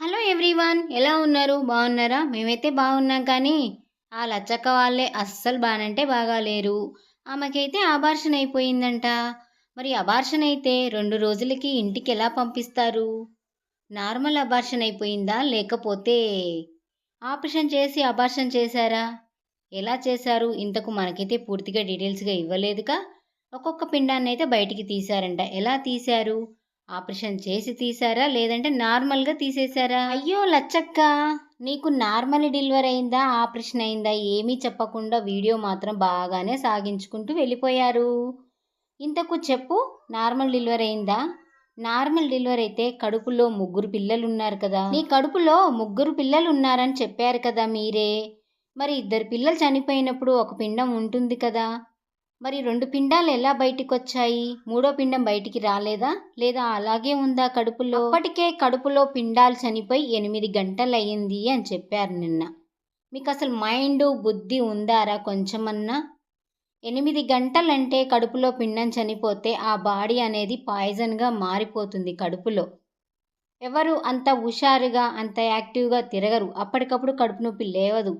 Hello everyone ఎలా ఉన్నారు? బాగున్నారా? మేమైతే బాగున్నాం కానీ ఆ లచ్చక్క వాళ్ళే అస్సలు బానంటే బాగాలేరు. ఆమెకైతే అబార్షన్ అయిపోయిందంట. మరి అబార్షన్ అయితే రెండు రోజులకి ఇంటికి ఎలా పంపిస్తారు? నార్మల్ అబార్షన్ అయిపోయిందా? లేకపోతే ఆపరేషన్ చేసి అబార్షన్ చేశారా? ఎలా చేశారు? ఇంతకు మనకైతే పూర్తిగా డీటెయిల్స్గా ఇవ్వలేదుగా. ఒక్కొక్క పిండాన్ని అయితే బయటికి తీశారంట. ఎలా తీశారు? ఆపరేషన్ చేసి తీసారా లేదంటే నార్మల్గా తీసేశారా? అయ్యో లచ్చక్క నీకు నార్మల్ డెలివరీ అయిందా ఆపరేషన్ అయిందా ఏమీ చెప్పకుండా వీడియో మాత్రం బాగానే సాగించుకుంటూ వెళ్ళిపోయారు. ఇంతకు చెప్పు నార్మల్ డెలివరీ అయిందా? నార్మల్ డెలివరీ అయితే కడుపులో ముగ్గురు పిల్లలు ఉన్నారు కదా. నీ కడుపులో ముగ్గురు పిల్లలు ఉన్నారని చెప్పారు కదా మీరే. మరి ఇద్దరు పిల్లలు చనిపోయినప్పుడు ఒక పిండం ఉంటుంది కదా. మరి రెండు పిండాలు ఎలా బయటికి వచ్చాయి మూడో పిండం బయటికి రాలేదా? లేదా అలాగే ఉందా కడుపులో? అప్పటికే కడుపులో పిండాలు చనిపోయి ఎనిమిది గంటలు అయ్యింది అని చెప్పారు నిన్న. మీకు అసలు మైండ్ బుద్ధి ఉందారా కొంచెమన్నా? ఎనిమిది గంటలంటే కడుపులో పిండం చనిపోతే ఆ బాడీ అనేది పాయిజన్గా మారిపోతుంది కడుపులో. ఎవరు అంత హుషారుగా అంత యాక్టివ్గా తిరగరు. అప్పటికప్పుడు కడుపు నొప్పి లేవదు.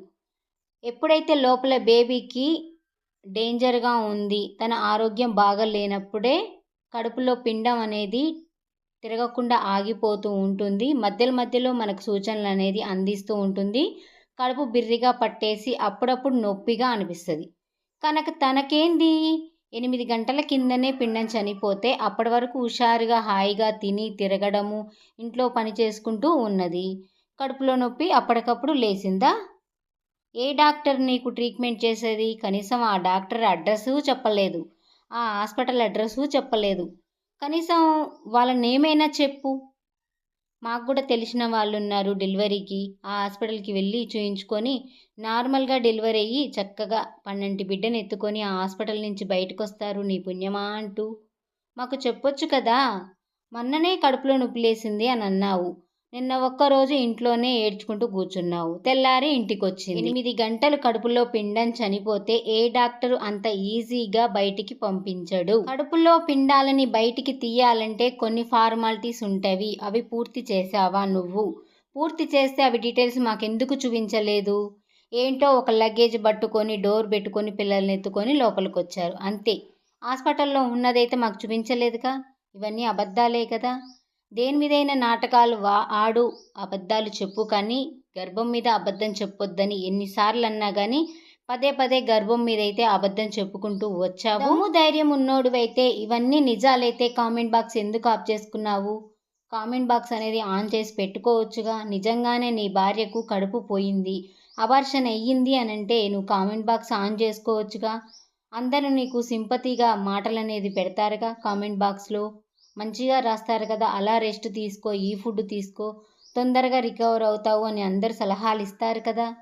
ఎప్పుడైతే లోపల బేబీకి డేంజర్గా ఉంది. తన ఆరోగ్యం బాగలేనప్పుడే కడుపులో పిండం అనేది తిరగకుండా ఆగిపోతూ ఉంటుంది. మధ్యలో మధ్యలో మనకు సూచనలు అనేది అందిస్తూ ఉంటుంది. కడుపు బిర్రిగా పట్టేసి అప్పుడప్పుడు నొప్పిగా అనిపిస్తుంది. కనుక తనకేంది? ఎనిమిది గంటల కిందనే పిండం చనిపోతే అప్పటి వరకు హుషారుగా హాయిగా తిని తిరగడము ఇంట్లో పని చేసుకుంటూ ఉన్నది. కడుపులో నొప్పి అప్పటికప్పుడు లేచిందా? ఏ డాక్టర్ నీకు ట్రీట్మెంట్ చేసేది? కనీసం ఆ డాక్టర్ అడ్రస్సు చెప్పలేదు. ఆ హాస్పిటల్ అడ్రస్సు చెప్పలేదు. కనీసం వాళ్ళ నేమైనా చెప్పు. మాకు కూడా తెలిసిన వాళ్ళు ఉన్నారు డెలివరీకి. ఆ హాస్పిటల్కి వెళ్ళి చూయించుకొని నార్మల్గా డెలివరీ అయ్యి చక్కగా పన్నెంటి బిడ్డను ఎత్తుకొని ఆ హాస్పిటల్ నుంచి బయటకు వస్తారు నీ పుణ్యమా అంటూ. మాకు చెప్పొచ్చు కదా. మొన్ననే కడుపులో నొప్పి లేసింది అని అన్నావు. నిన్న ఒక్కరోజు ఇంట్లోనే ఏడ్చుకుంటూ కూర్చున్నావు. తెల్లారి ఇంటికి వచ్చింది ఎనిమిది గంటలు కడుపులో పిండం చనిపోతే ఏ డాక్టరు అంత ఈజీగా బయటికి పంపించడు. కడుపులో పిండాలని బయటికి తీయాలంటే కొన్ని ఫార్మాలిటీస్ ఉంటవి. అవి పూర్తి చేసావా నువ్వు? పూర్తి చేస్తే అవి డీటెయిల్స్ మాకెందుకు చూపించలేదు? ఏంటో ఒక లగేజ్ పట్టుకొని డోర్ పెట్టుకొని పిల్లల్ని ఎత్తుకొని లోపలికి వచ్చారు అంతే. హాస్పిటల్లో ఉన్నదైతే మాకు చూపించలేదుగా? ఇవన్నీ అబద్ధాలే కదా? దేని మీదైనా నాటకాలు వా ఆడు అబద్ధాలు చెప్పు కానీ గర్భం మీద అబద్ధం చెప్పొద్దని ఎన్నిసార్లు అన్నా కానీ పదే పదే గర్భం మీద అయితే అబద్ధం చెప్పుకుంటూ వచ్చావు. దమ్ము ధైర్యం ఉన్నోడు అయితే ఇవన్నీ నిజాలైతే కామెంట్ బాక్స్ ఎందుకు ఆఫ్ చేసుకున్నావు? కామెంట్ బాక్స్ అనేది ఆన్ చేసి పెట్టుకోవచ్చుగా. నిజంగానే నీ భార్యకు కడుపు పోయింది. అబార్షన్ అయ్యింది అని అంటే నువ్వు కామెంట్ బాక్స్ ఆన్ చేసుకోవచ్చుగా. అందరూ నీకు సింపతిగా మాటలు అనేది పెడతారుగా కామెంట్ బాక్స్లో. మంచిగా రాస్తారు కదా అలా రెస్ట్ తీసుకో ఈ ఫుడ్ తీసుకో తొందరగా రికవర్ అవుతావు అని అందరు సలహాలు ఇస్తారు కదా.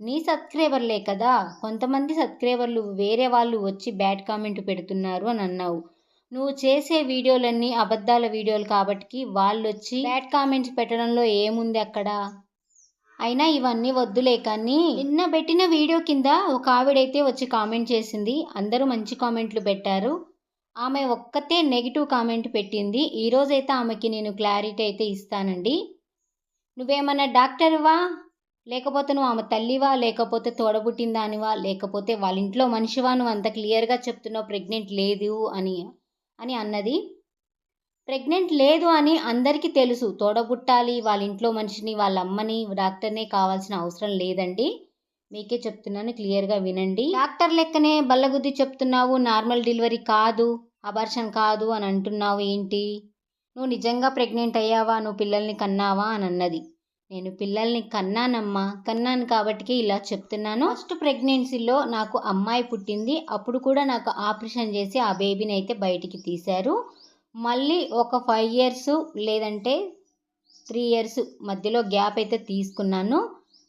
నీ సబ్స్క్రైబర్లే కదా. కొంతమంది సబ్స్క్రైబర్లు వేరే వాళ్ళు వచ్చి బ్యాడ్ కామెంట్ పెడుతున్నారు అని అన్నావు. నువ్వు చేసే వీడియోలన్నీ అబద్ధాల వీడియోలు కాబట్టి వాళ్ళు వచ్చి బ్యాడ్ కామెంట్స్ పెట్టడంలో ఏముంది అక్కడ? అయినా ఇవన్నీ వద్దులే కానీ నిన్న పెట్టిన వీడియో కింద ఒక ఆవిడైతే వచ్చి కామెంట్ చేసింది. అందరూ మంచి కామెంట్లు పెట్టారు. ఆమె ఒక్కతే నెగిటివ్ కామెంట్ పెట్టింది. ఈరోజైతే ఆమెకి నేను క్లారిటీ అయితే ఇస్తానండి. నువ్వేమన్నా డాక్టర్వా? లేకపోతే నువ్వు ఆమె తల్లివా? లేకపోతే తోడబుట్టిన దానివా? లేకపోతే వాళ్ళ ఇంట్లో మనిషివా? నువ్వు అంత క్లియర్గా చెప్తున్నావు ప్రెగ్నెంట్ లేదు అని అని అన్నది. ప్రెగ్నెంట్ లేదు అని అందరికీ తెలుసు. తోడబుట్టాలి వాళ్ళ ఇంట్లో మనిషిని వాళ్ళ అమ్మని డాక్టర్నే కావాల్సిన అవసరం లేదండి. మీకే చెప్తున్నాను క్లియర్గా వినండి. డాక్టర్ లెక్కనే బల్లగుద్ది చెప్తున్నావు నార్మల్ డెలివరీ కాదు అబార్షన్ కాదు అని అంటున్నావు ఏంటి? నువ్వు నిజంగా ప్రెగ్నెంట్ అయ్యావా? నువ్వు పిల్లల్ని కన్నావా? అని అన్నది. నేను పిల్లల్ని కన్నానమ్మా కన్నాను కాబట్టికే ఇలా చెప్తున్నాను. ఫస్ట్ ప్రెగ్నెన్సీలో నాకు అమ్మాయి పుట్టింది అప్పుడు కూడా నాకు ఆపరేషన్ చేసి ఆ బేబీని అయితే బయటికి తీశారు. మళ్ళీ ఒక ఫైవ్ ఇయర్స్ లేదంటే త్రీ ఇయర్స్ మధ్యలో గ్యాప్ అయితే తీసుకున్నాను.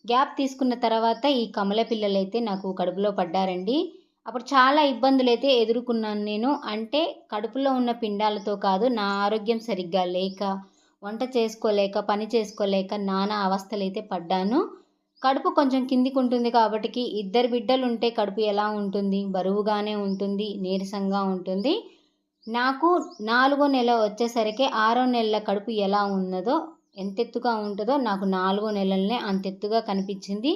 గ్యాప్ తీసుకున్న తర్వాత ఈ కమల పిల్లలైతే అయితే నాకు కడుపులో పడ్డారండి. అప్పుడు చాలా ఇబ్బందులు అయితే ఎదుర్కొన్నాను నేను. అంటే కడుపులో ఉన్న పిండాలతో కాదు నా ఆరోగ్యం సరిగ్గా లేక వంట చేసుకోలేక పని చేసుకోలేక నానా అవస్థలు అయితే పడ్డాను. కడుపు కొంచెం కిందికి ఉంటుంది కాబట్టి ఇద్దరు బిడ్డలు ఉంటే కడుపు ఎలా ఉంటుంది? బరువుగానే ఉంటుంది నీరసంగా ఉంటుంది. నాకు నాలుగో నెల వచ్చేసరికి ఆరో నెలల కడుపు ఎలా ఉన్నదో ఎంత ఎత్తుగా ఉంటుందో నాకు నాలుగో నెలలనే అంత ఎత్తుగా కనిపించింది.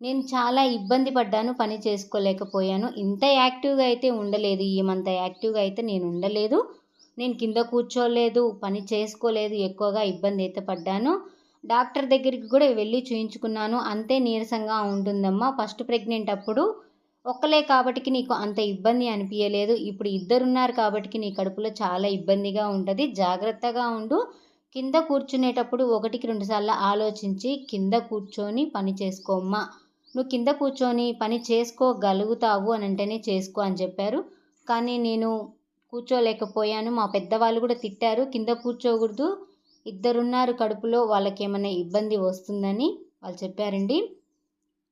నేను చాలా ఇబ్బంది పడ్డాను పని చేసుకోలేకపోయాను. ఇంత యాక్టివ్గా అయితే ఉండలేదు. ఏమంత యాక్టివ్గా అయితే నేను ఉండలేదు. నేను కింద కూర్చోలేదు పని చేసుకోలేదు ఎక్కువగా ఇబ్బంది అయితే పడ్డాను. డాక్టర్ దగ్గరికి కూడా వెళ్ళి చూయించుకున్నాను. అంతే నీరసంగా ఉంటుందమ్మా. ఫస్ట్ ప్రెగ్నెంట్ అప్పుడు ఒక్కలే కాబట్టి నీకు అంత ఇబ్బంది అనిపించలేదు ఇప్పుడు ఇద్దరున్నారు కాబట్టి నీ కడుపులో చాలా ఇబ్బందిగా ఉంటుంది. జాగ్రత్తగా ఉండు. కింద కూర్చునేటప్పుడు ఒకటికి రెండుసార్లు ఆలోచించి కింద కూర్చొని పని చేసుకోమ్మా నువ్వు కింద కూర్చొని పని చేసుకోగలుగుతావు అని అంటేనే చేసుకో అని చెప్పారు. కానీ నేను కూర్చోలేకపోయాను. మా పెద్దవాళ్ళు కూడా తిట్టారు. కింద కూర్చోకూడదు. ఇద్దరున్నారు కడుపులో. వాళ్ళకి ఏమైనా ఇబ్బంది వస్తుందని వాళ్ళు చెప్పారండి.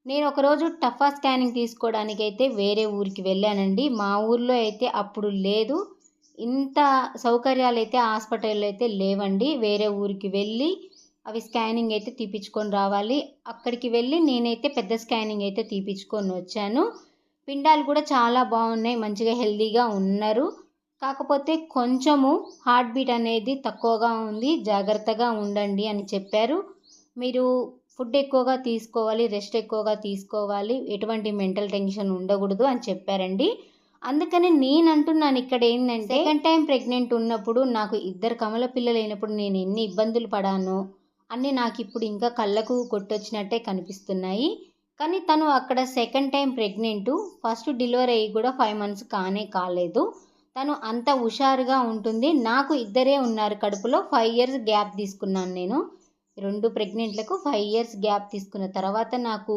నేను ఒకరోజు టఫా స్కానింగ్ తీసుకోవడానికి అయితే వేరే ఊరికి వెళ్ళానండి. మా ఊర్లో అయితే అప్పుడు లేదు. ఇంత సౌకర్యాలు అయితే హాస్పిటల్లో అయితే లేవండి. వేరే ఊరికి వెళ్ళి అవి స్కానింగ్ అయితే తీపించుకొని రావాలి. అక్కడికి వెళ్ళి నేనైతే పెద్ద స్కానింగ్ అయితే తీపించుకొని వచ్చాను. పిండాలు కూడా చాలా బాగున్నాయి. మంచిగా హెల్దీగా ఉన్నారు. కాకపోతే కొంచెము హార్ట్ బీట్ అనేది తక్కువగా ఉంది. జాగ్రత్తగా ఉండండి అని చెప్పారు. మీరు ఫుడ్ ఎక్కువగా తీసుకోవాలి రెస్ట్ ఎక్కువగా తీసుకోవాలి. ఎటువంటి మెంటల్ టెన్షన్ ఉండకూడదు అని చెప్పారండి. అందుకని నేను అంటున్నాను ఇక్కడ ఏంటంటే సెకండ్ టైం ప్రెగ్నెంట్ ఉన్నప్పుడు నాకు ఇద్దరు కమల పిల్లలు అయినప్పుడు నేను ఎన్ని ఇబ్బందులు పడానో అన్నీ నాకు ఇప్పుడు ఇంకా కళ్ళకు కొట్టొచ్చినట్టే కనిపిస్తున్నాయి. కానీ తను అక్కడ second time pregnant first delivery అయ్యి కూడా ఫైవ్ మంత్స్ కానే కాలేదు. తను అంత హుషారుగా ఉంటుంది. నాకు ఇద్దరే ఉన్నారు కడుపులో. ఫైవ్ ఇయర్స్ గ్యాప్ తీసుకున్నాను నేను. రెండు ప్రెగ్నెంట్లకు ఫైవ్ ఇయర్స్ గ్యాప్ తీసుకున్న తర్వాత నాకు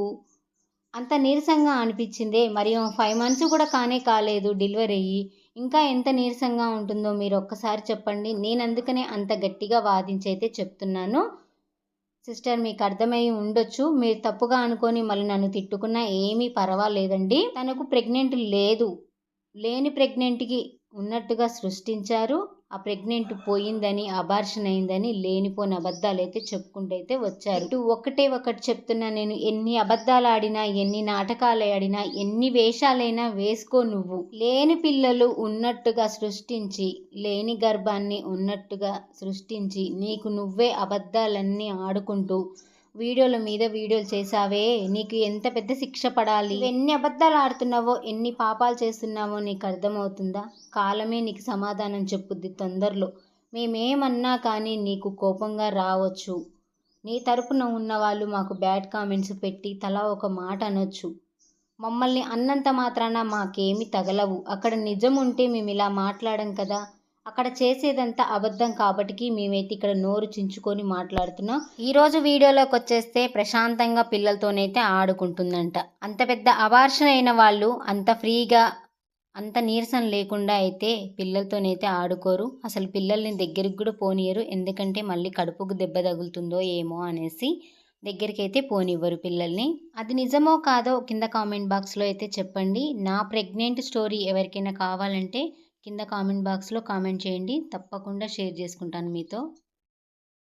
అంత నీరసంగా అనిపించిందే. మరియు ఫైవ్ మంత్స్ కూడా కానే కాలేదు డెలివరీ అయ్యి. ఇంకా ఎంత నీరసంగా ఉంటుందో మీరు ఒక్కసారి చెప్పండి. నేను అందుకనే అంత గట్టిగా వాదించైతే చెప్తున్నాను. సిస్టర్ మీకు అర్థమై ఉండొచ్చు. మీరు తప్పుగా అనుకొని మళ్ళీ నన్ను తిట్టుకున్నా ఏమీ పర్వాలేదండి. తనకు ప్రెగ్నెంట్ లేదు. లేని ప్రెగ్నెంట్కి ఉన్నట్టుగా సృష్టించారు. ఆ ప్రెగ్నెంట్ పోయిందని అబార్షన్ అయిందని లేనిపోని అబద్ధాలు అయితే చెప్పుకుంటూ అయితే వచ్చారు. ఇటు ఒకటే ఒకటి చెప్తున్నా నేను ఎన్ని అబద్ధాలు ఆడినా ఎన్ని నాటకాలు ఆడినా ఎన్ని వేషాలైనా వేసుకో నువ్వు. లేని పిల్లలు ఉన్నట్టుగా సృష్టించి లేని గర్భాన్ని ఉన్నట్టుగా సృష్టించి నీకు నువ్వే అబద్ధాలన్నీ ఆడుకుంటూ వీడియోల మీద వీడియోలు చేసావే నీకు ఎంత పెద్ద శిక్ష పడాలి? ఎన్ని అబద్ధాలు ఆడుతున్నావో ఎన్ని పాపాలు చేస్తున్నావో నీకు అర్థమవుతుందా? కాలమే నీకు సమాధానం చెప్పుద్ది తొందరలో. మేమేమన్నా కానీ నీకు కోపంగా రావచ్చు. నీ తరపున ఉన్న వాళ్ళు మాకు బ్యాడ్ కామెంట్స్ పెట్టి తలా ఒక మాట అనొచ్చు. మమ్మల్ని అన్నంత మాత్రాన మాకేమి తగలవు. అక్కడ నిజం ఉంటే మేము ఇలా మాట్లాడం కదా. అక్కడ చేసేదంతా అబద్ధం కాబట్టి మేమైతే ఇక్కడ నోరు చించుకొని మాట్లాడుతున్నాం. ఈరోజు వీడియోలోకి వచ్చేస్తే ప్రశాంతంగా పిల్లలతోనైతే ఆడుకుంటుందంట. అంత పెద్ద అబార్షన్ అయిన వాళ్ళు అంత ఫ్రీగా అంత నీరసం లేకుండా అయితే పిల్లలతోనైతే ఆడుకోరు. అసలు పిల్లల్ని దగ్గరికి కూడా పోనీయరు. ఎందుకంటే మళ్ళీ కడుపుకు దెబ్బ తగులుతుందో ఏమో అనేసి దగ్గరికి అయితే పోనివ్వరు పిల్లల్ని. అది నిజమో కాదో కింద కామెంట్ బాక్స్లో అయితే చెప్పండి. నా ప్రెగ్నెంట్ స్టోరీ ఎవరికైనా కావాలంటే కింద కామెంట్ బాక్స్లో కామెంట్ చేయండి. తప్పకుండా షేర్ చేసుకుంటాను మీతో.